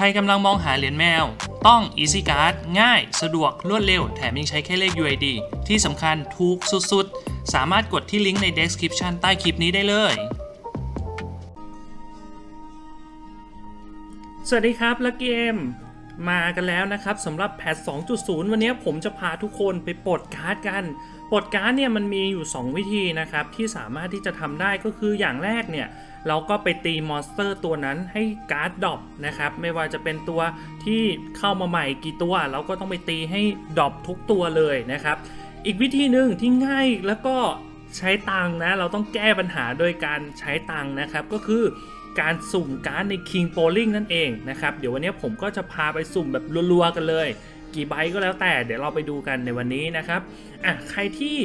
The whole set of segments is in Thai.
ใครกำลังมองหาเหรียญแมว ต้อง Easy Card ง่าย สะดวกรวดเร็ว แถมยังใช้แค่เลข UID ที่สำคัญถูกสุดๆ สามารถกดที่ลิงก์ใน description ใต้คลิปนี้ได้เลย สวัสดีครับลักเกมมากันแล้วนะครับสำหรับแพท2.0 วันนี้ผมจะพาทุกคนไปปลดการ์ดกัน ปลดการ์ดเนี่ยมันมีอยู่ 2 วิธีนะครับ ที่สามารถที่จะทำได้ก็คืออย่างแรกเนี่ยเราก็ไปตีมอนสเตอร์ตัวนั้นให้การ์ดดรอปนะครับ ไม่ว่าจะเป็นตัวที่เข้ามาใหม่กี่ตัว เราก็ต้องไปตีให้ดรอปทุกตัวเลยนะครับ อีกวิธีหนึ่งที่ง่ายแล้วก็ใช้ตังค์นะเราต้องแก้ปัญหาโดยการใช้ตังค์นะครับ ก็คือการสุ่มการ์ดใน King Bowling นั่นเองนะครับ เดี๋ยววันนี้ผมก็จะพาไปสุ่มแบบรัวๆกันเลย กี่ใบก็แล้วแต่เดี๋ยวเราไปดูกันในวันนี้นะครับอะใครที่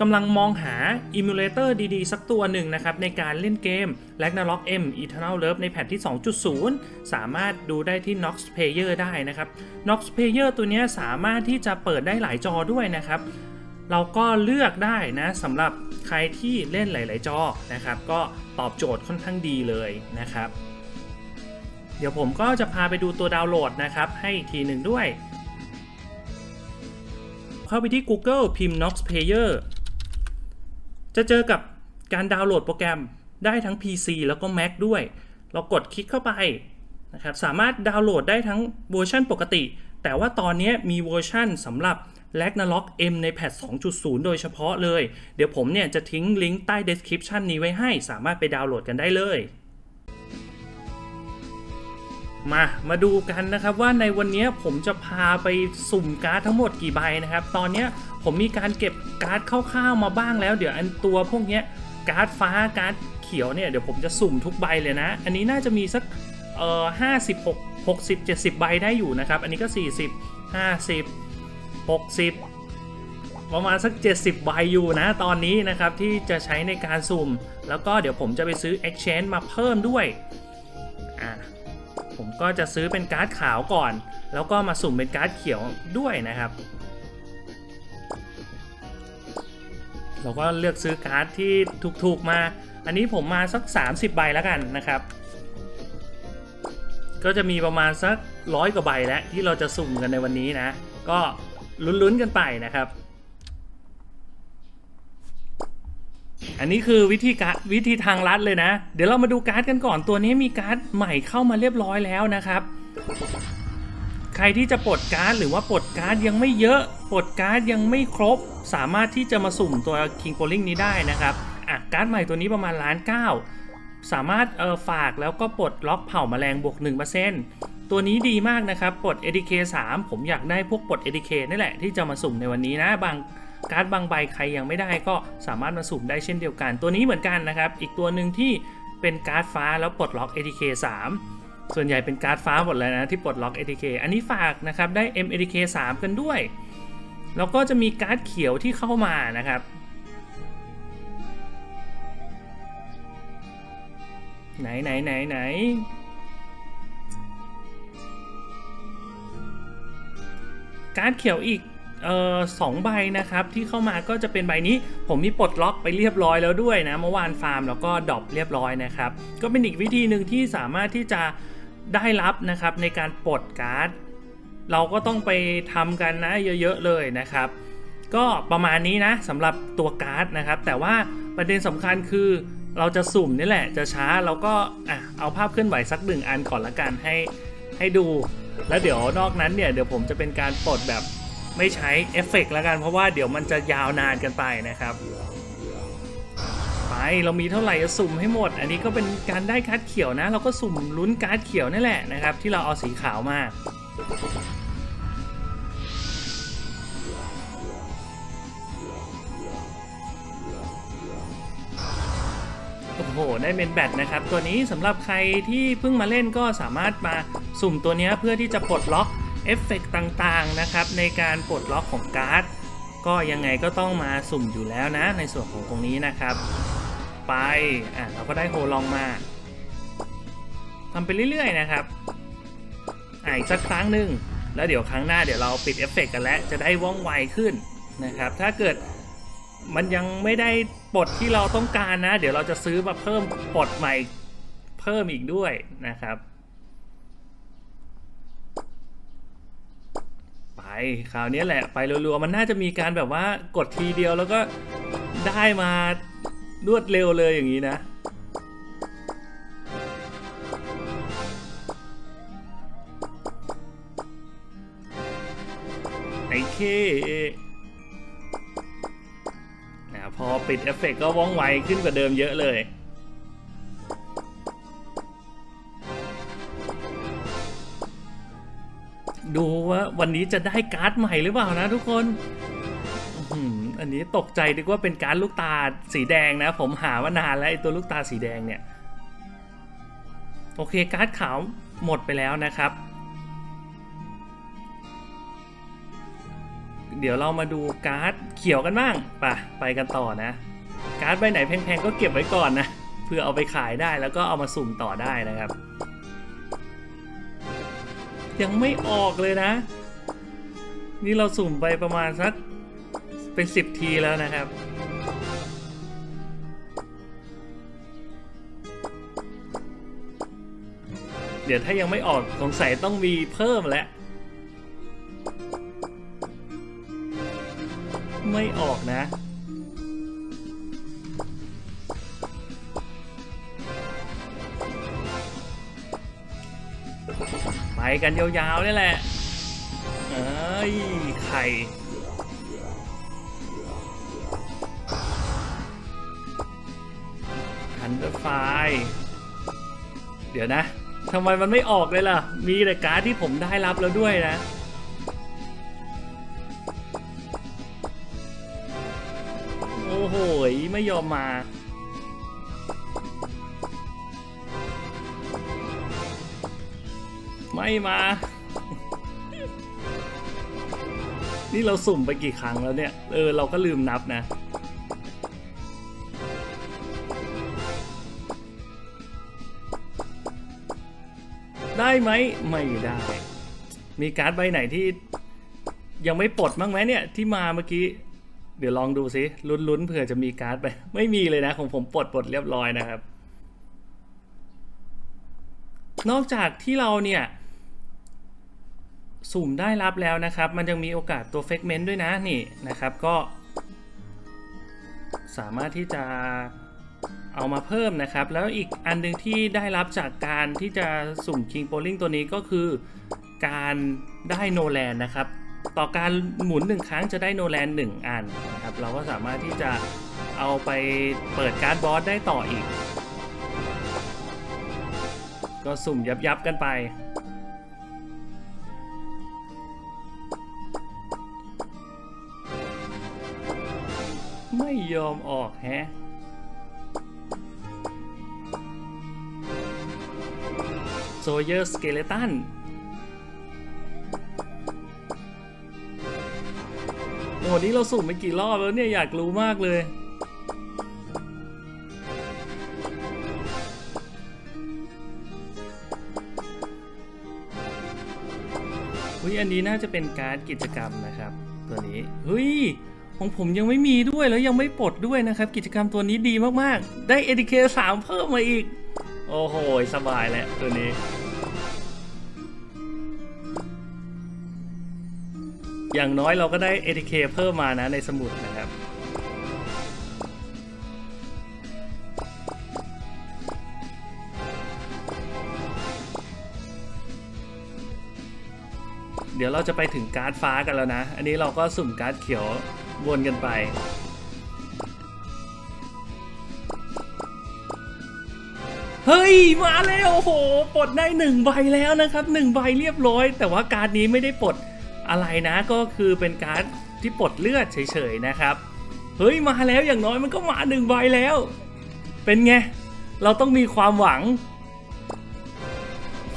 กำลังมองหา Emulator ดีๆ สักตัวหนึ่งนะครับ ในการเล่นเกม Ragnarok M Eternal Love ในแพทที่ 2.0 สามารถดูได้ที่ Nox Player ได้นะครับ Nox Player ตัวนี้สามารถที่จะเปิดได้หลายจอด้วยนะครับ เราก็เลือกได้นะสำหรับใครที่เล่นหลาย ๆ จอนะครับ ก็ตอบโจทย์ค่อนข้างดีเลยนะครับ เดี๋ยวผมก็จะพาไปดูตัวดาวน์โหลดนะครับ ให้อีกทีหนึ่งด้วย เข้าไปที่ Google พิมพ์ Nox Player จะเจอกับการดาวน์โหลดโปรแกรมได้ทั้ง PC แล้วก็ Mac ด้วย เรากดคลิกเข้าไปนะครับ สามารถดาวน์โหลดได้ทั้งเวอร์ชันปกติ แต่ว่าตอนนี้มีเวอร์ชันสำหรับ Ragnarok M ในแพท2.0 โดยเฉพาะเลย เดี๋ยวผมเนี่ยจะทิ้งลิงก์ใต้ description นี้ไว้ให้ สามารถไปดาวน์โหลดกันได้เลย มา มาดูกันนะครับว่าในวันนี้ผมจะพาไปสุ่มการ์ดทั้งหมดกี่ใบนะครับ ตอนนี้ผมมีการเก็บการ์ดคร่าวๆมาบ้างแล้ว เดี๋ยวอันตัวพวกนี้การ์ดฟ้าการ์ดเขียวเนี่ยเดี๋ยวผมจะสุ่มทุกใบเลยนะ อันนี้น่าจะมีสักเอ่อห้าสิบหกหกสิบเจ็ดสิบใบได้อยู่นะครับ อันนี้ก็สี่สิบห้าสิบหกสิบประมาณสัก 70ใบอยู่นะตอนนี้นะครับที่จะใช้ในการสุ่ม แล้วก็เดี๋ยวผมจะไปซื้อ Exchange มาเพิ่มด้วย ผมก็จะซื้อเป็นการ์ดขาวก่อน แล้วก็มาสุ่มเป็นการ์ดเขียวด้วยนะครับ เราก็เลือกซื้อการ์ดที่ถูกๆมา อันนี้ผมมาสัก 30 ใบแล้วกันนะครับ ก็จะมีประมาณสักร้อยกว่าใบแล้วที่เราจะสุ่มกันในวันนี้นะ ก็ลุ้นๆกันไปนะครับ อันนี้คือวิธีการวิธีทางลัดเลยนะ เดี๋ยวเรามาดูการ์ดกันก่อนตัวนี้มีการ์ดใหม่เข้ามาเรียบร้อยแล้วนะครับ ใครที่จะปลดการ์ดหรือว่าปลดการ์ดยังไม่เยอะปลดการ์ดยังไม่ครบ สามารถที่จะมาสุ่มตัว King p o l i n g นี้ได้นะครับอะการ์ดใหม่ตัวนี้ประมาณล้านเก้าสามารถเออฝากแล้วก็ปลดล็อกเผ่าแมลงบวก1%ตัวนี้ดีมากนะครับปลด ADK 3 ผมอยากได้พวกปลด ADK นี่แหละที่จะมาสุ่มในวันนี้นะบาง การ์ดบางใบใครยังไม่ได้ก็สามารถมาสุ่มได้เช่นเดียวกัน ตัวนี้เหมือนกันนะครับ อีกตัวหนึ่งที่เป็นการ์ดฟ้าแล้วปลดล็อก ATK 3 ส่วนใหญ่เป็นการ์ดฟ้าหมดเลยนะที่ปลดล็อก ATK อันนี้ฝากนะครับได้ M ATK 3 กันด้วย แล้วก็จะมีการ์ดเขียวที่เข้ามานะครับไหนไหนไหนไหนการ์ดเขียวอีก เอ่อสองใบนะครับที่เข้ามาก็จะเป็นใบนี้ ผมมีปลดล็อกไปเรียบร้อยแล้วด้วยนะเมื่อวานฟาร์มแล้วก็ดรอปเรียบร้อยนะครับก็เป็นอีกวิธีหนึ่งที่สามารถที่จะได้รับนะครับในการปลดการ์ดเราก็ต้องไปทำกันนะเยอะๆเลยนะครับ ก็ประมาณนี้นะสำหรับตัวการ์ดนะครับ แต่ว่าประเด็นสำคัญคือเราจะสุ่มนี่แหละจะช้าเราก็อะเอาภาพเคลื่อนไหวสักหนึ่งอันก่อนละกันให้ให้ดู แล้วเดี๋ยวนอกนั้นเนี่ยเดี๋ยวผมจะเป็นการปลดแบบ ไม่ใช้เอฟเฟกต์แล้วกันเพราะว่าเดี๋ยวมันจะยาวนานกันไปนะครับ ไปเรามีเท่าไหร่สุ่มให้หมด อันนี้ก็เป็นการได้การ์ดเขียวนะ เราก็สุ่มลุ้นการ์ดเขียวนี่แหละนะครับ ที่เราเอาสีขาวมาโอ้โห ได้เมนแบตนะครับ ตัวนี้สำหรับใครที่เพิ่งมาเล่นก็สามารถมาสุ่มตัวนี้เพื่อที่จะปลดล็อก เอฟเฟกต่างๆนะครับในการปลดล็อกของการ์ดก็ยังไงก็ต้องมาสุ่มอยู่แล้วนะในส่วนของตรงนี้นะครับ ไปอะเราก็ได้โฮลองมาทำไปเรื่อยๆนะครับอะอีกสักครั้งหนึ่งแล้วเดี๋ยวครั้งหน้าเดี๋ยวเราปิดเอฟเฟกกันแล้วจะได้ว่องไวขึ้นนะครับถ้าเกิดมันยังไม่ได้ปลดที่เราต้องการนะ เดี๋ยวเราจะซื้อมาเพิ่มปลดใหม่เพิ่มอีกด้วยนะครับ คราวนี้แหละไปรัวๆมันน่าจะมีการแบบว่ากดทีเดียวแล้วก็ได้มารวดเร็วเลยอย่างนี้นะ ไอ้เคนะพอปิดเอฟเฟกต์ก็ว่องไวขึ้นกว่าเดิมเยอะเลย ดูว่าวันนี้จะได้การ์ดใหม่หรือเปล่านะทุกคนอันนี้ตกใจดีกว่าเป็นการดลูกตาสีแดงนะ ผมหามานานแล้วไอ้ตัวลูกตาสีแดงเนี่ย โอเคการ์ดขาวหมดไปแล้วนะครับ เดี๋ยวเรามาดูการ์ดเขียวกันบ้างไปไปกันต่อนะ การ์ดใบไหนแพงๆก็เก็บไว้ก่อนนะเพื่อเอาไปขายได้แล้วก็เอามาสุ่มต่อได้นะครับ ยังไม่ออกเลยนะ นี่เราสุ่มไปประมาณสักเป็นสิบทีแล้วนะครับ เดี๋ยวถ้ายังไม่ออกสงสัยต้องมีเพิ่มแล้วไม่ออกนะ กันยาวๆนี่แหละ เอ้ย ไข่ฮันเดอร์ไฟ เดี๋ยวนะ ทำไมมันไม่ออกเลยล่ะ มีแต่การ์ดที่ผมได้รับแล้วด้วยนะโอ้โห ไม่ยอมมา ไม่มา นี่เราสุ่มไปกี่ครั้งแล้วเนี่ย เออ เราก็ลืมนับนะ ได้ไหม ไม่ได้ มีการ์ดใบไหนที่ ยังไม่ปลดบ้างไหมเนี่ย ที่มาเมื่อกี้ เดี๋ยวลองดูสิลุ้นๆเผื่อจะมีการ์ดไป ไม่มีเลยนะ ของผมปลดปลดเรียบร้อยนะครับนอกจากที่เราเนี่ย สุ่มได้รับแล้วนะครับ มันยังมีโอกาสตัวเฟกเมนต์ด้วยนะนี่นะครับก็ สามารถที่จะเอามาเพิ่มนะครับ แล้วอีกอันหนึ่งที่ได้รับจากการที่จะสุ่ม King p o l i n g ตัวนี้ก็คือการได้โนแลนนะครับ ต่อการหมุนหนึ่งครั้งจะได้โนแลนหนึ่งอันนะครับ เราก็สามารถที่จะเอาไปเปิดการ์ดบอสได้ต่ออีก ก็สุ่มยับยับกันไป ไม่ยอมออกแฮะโซเยอร์สเกเลตันโอ้นี่เราสุ่มไปกี่รอบแล้วเนี่ย อยากรู้มากเลย เฮ้ย อันนี้น่าจะเป็นการ์ดกิจกรรมนะครับ ตัวนี้ เฮ้ย ของผมยังไม่มีด้วยแล้วยังไม่ปลดด้วยนะครับ กิจกรรมตัวนี้ดีมากๆ ได้ ADK 3เพิ่มมาอีก โอ้โห สบายแล้วตัวนี้ อย่างน้อยเราก็ได้ ATK เพิ่มมานะในสมุดนะครับเดี๋ยวเราจะไปถึงการ์ดฟ้ากันแล้วนะ อันนี้เราก็สุ่มการ์ดเขียว วนกันไป เฮ้ย มาแล้วโอ้โหปลดได้หนึ่งใบแล้วนะครับหนึ่งใบเรียบร้อย แต่ว่าการนี้ไม่ได้ปลดอะไรนะก็คือเป็นการที่ปลดเลือดเฉยๆนะครับ เฮ้ยมาแล้วอย่างน้อยมันก็มาหนึ่งใบแล้ว เป็นไง เราต้องมีความหวัง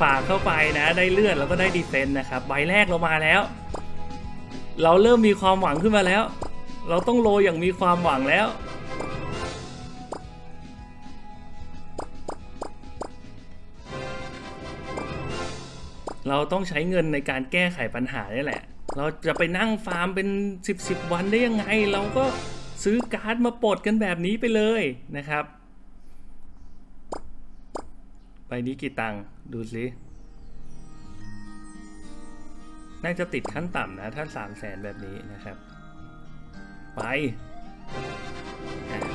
ฝากเข้าไปนะ ได้เลือดแล้วก็ได้ดีเฟนต์นะครับ ใบแรกเรามาแล้ว เราเริ่มมีความหวังขึ้นมาแล้ว เราต้องโรยอย่างมีความหวังแล้ว เราต้องใช้เงินในการแก้ไขปัญหานี่แหละ เราจะไปนั่งฟาร์มเป็น 10บสวันได้ยังไง เราก็ซื้อการ์ดมาปลดกันแบบนี้ไปเลยนะครับ ไปนี้กี่ตังค์ดูสิน่าจะติดขั้นต่ำนะ ถ้า3 0 0แสนแบบนี้นะครับ ไป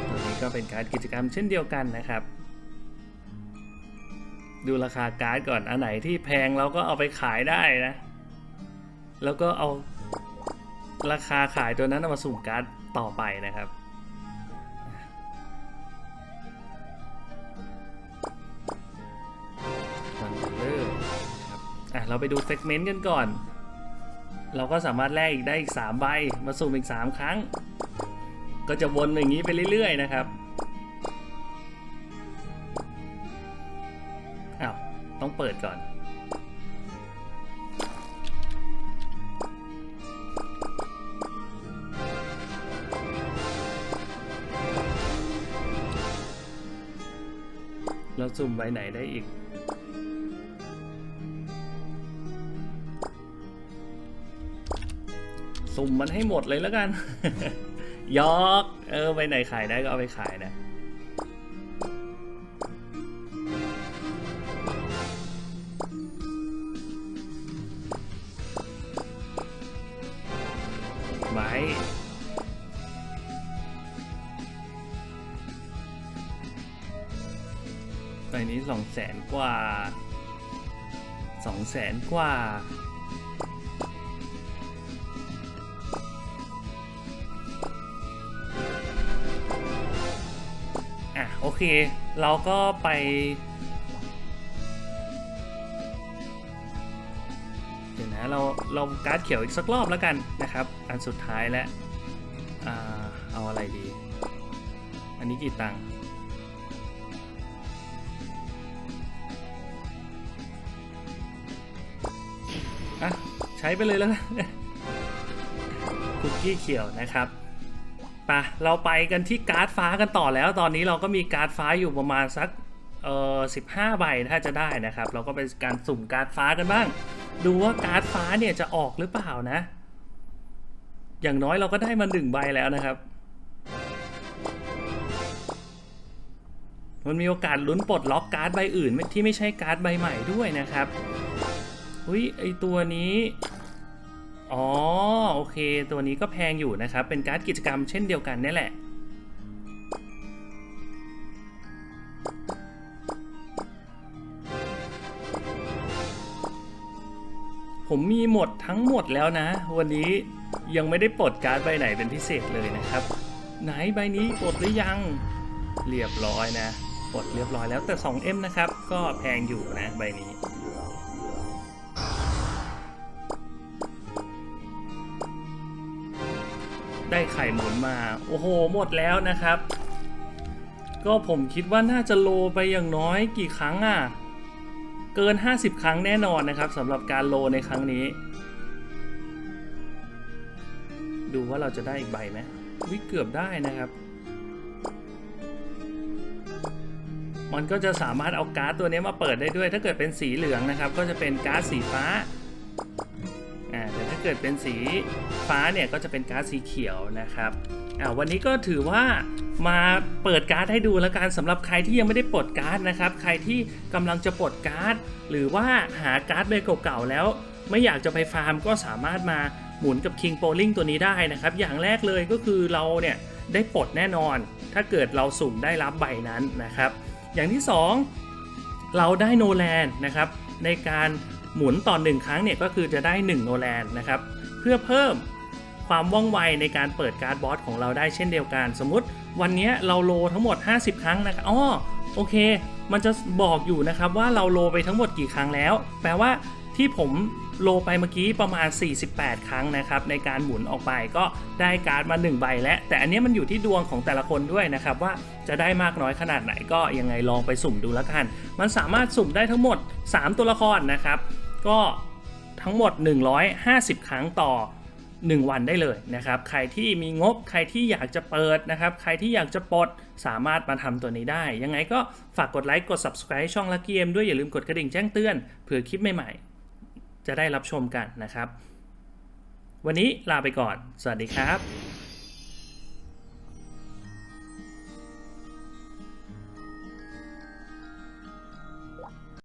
ตัวนี้ก็เป็นการกิจกรรมเช่นเดียวกันนะครับ ดูราคาการ์ดก่อนอันไหนที่แพงเราก็เอาไปขายได้นะ แล้วก็เอาราคาขายตัวนั้นเอามาสุ่มการ์ดต่อไปนะครับคอนโทรลเลอร์ครับอะเราไปดูเซกเมนต์กันก่อน เราก็สามารถแลกอีกได้อีก 3 ใบ มาสุ่มอีก 3 ครั้ง ก็จะวนอย่างนี้ไปเรื่อย ๆ นะครับอ้าวต้องเปิดก่อน เราสุ่มใบไหนได้อีกสุ่มมันให้หมดเลยแล้วกัน ยอกเออไปไหนขายได้ก็เอาไปขายนะไว้ตอนนี้สองแสนกว่าสองแสนกว่า เคเราก็ไป เดี๋ยวนะเราเราการ์ดเขียวอีกสักรอบแล้วกันนะครับ อันสุดท้ายแล้วเอาอะไรดี อันนี้กี่ตังค์อะ ใช้ไปเลยแล้วกันคุกกี้เขียวนะครับ ปะเราไปกันที่การ์ดฟ้ากันต่อแล้ว ตอนนี้เราก็มีการ์ดฟ้าอยู่ประมาณสักเอ่อสิบห้าใบถ้าจะได้นะครับ เราก็เป็นการสุ่มการ์ดฟ้ากันบ้าง ดูว่าการ์ดฟ้าเนี่ยจะออกหรือเปล่านะ อย่างน้อยเราก็ได้มาหนึ่งใบแล้วนะครับ มันมีโอกาสลุ้นปลดล็อกการ์ดใบอื่นที่ไม่ใช่การ์ดใบใหม่ด้วยนะครับอุ้ยไอตัวนี้ อ๋อโอเค ตัวนี้ก็แพงอยู่นะครับ เป็นการ์ดกิจกรรมเช่นเดียวกันนี่แหละ ผมมีหมดทั้งหมดแล้วนะ วันนี้ยังไม่ได้ปลดการ์ดใบไหนเป็นพิเศษเลยนะครับ ไหนใบนี้ปลดหรือยังเรียบร้อยนะปลดเรียบร้อยแล้วแต่ 2M นะครับ ก็แพงอยู่นะใบนี้ ได้ไข่หมุนมา โอ้โห หมดแล้วนะครับ ก็ผมคิดว่าน่าจะโลไปอย่างน้อยกี่ครั้งอะ เกิน 50 ครั้งแน่นอนนะครับสำหรับการโลในครั้งนี้ ดูว่าเราจะได้อีกใบไหมวิเกือบได้นะครับ มันก็จะสามารถเอาการ์ดตัวนี้มาเปิดได้ด้วย ถ้าเกิดเป็นสีเหลืองนะครับ ก็จะเป็นการ์ดสีฟ้าอ่าแต่ถ้า เกิดเป็นสีฟ้าเนี่ยก็จะเป็นการ์ดสีเขียวนะครับอ่าวันนี้ก็ถือว่ามาเปิดการ์ดให้ดูแล้วกันสำหรับใครที่ยังไม่ได้ปลดการ์ดนะครับ ใครที่กำลังจะปลดการ์ดหรือว่าหาการ์ดใบเก่าๆแล้ว ไม่อยากจะไปฟาร์มก็สามารถมาหมุนกับ King p o l i n g ตัวนี้ได้นะครับ อย่างแรกเลยก็คือเราเนี่ยได้ปลดแน่นอน ถ้าเกิดเราสุ่มได้รับใบนั้นนะครับ อย่างที่ 2 เราได้โนแลนนะครับในการ หมุนต่อหนึ่งครั้งเนี่ยก็คือจะได้ 1 โนแลนนะครับ เพื่อเพิ่มความว่องไวในการเปิดการ์ดบอสของเราได้เช่นเดียวกัน สมมติวันนี้เราโลทั้งหมด 50 ครั้งนะครับอ๋อโอเค มันจะบอกอยู่นะครับว่าเราโลไปทั้งหมดกี่ครั้งแล้ว แปลว่าที่ผมโลไปเมื่อกี้ประมาณ 48 ครั้งนะครับในการหมุนออกไปก็ได้การ์ดมา 1 ใบแล้วแต่อันนี้มันอยู่ที่ดวงของแต่ละคนด้วยนะครับว่าจะได้มากน้อยขนาดไหนก็ยังไงลองไปสุ่มดูแล้วกัน มันสามารถสุ่มได้ทั้งหมด 3 ตัวละครนะครับ ก็ทั้งหมด 150 ครั้งต่อ 1 วันได้เลยนะครับ ใครที่มีงบ ใครที่อยากจะเปิดนะครับ ใครที่อยากจะปลดสามารถมาทำตัวนี้ได้ ยังไงก็ฝากกดไลค์ กด subscribe ช่องลักเกมด้วยอย่าลืมกดกระดิ่งแจ้งเตือนเผื่อคลิปใหม่ๆ จะได้รับชมกันนะครับ วันนี้ลาไปก่อน สวัสดีครับ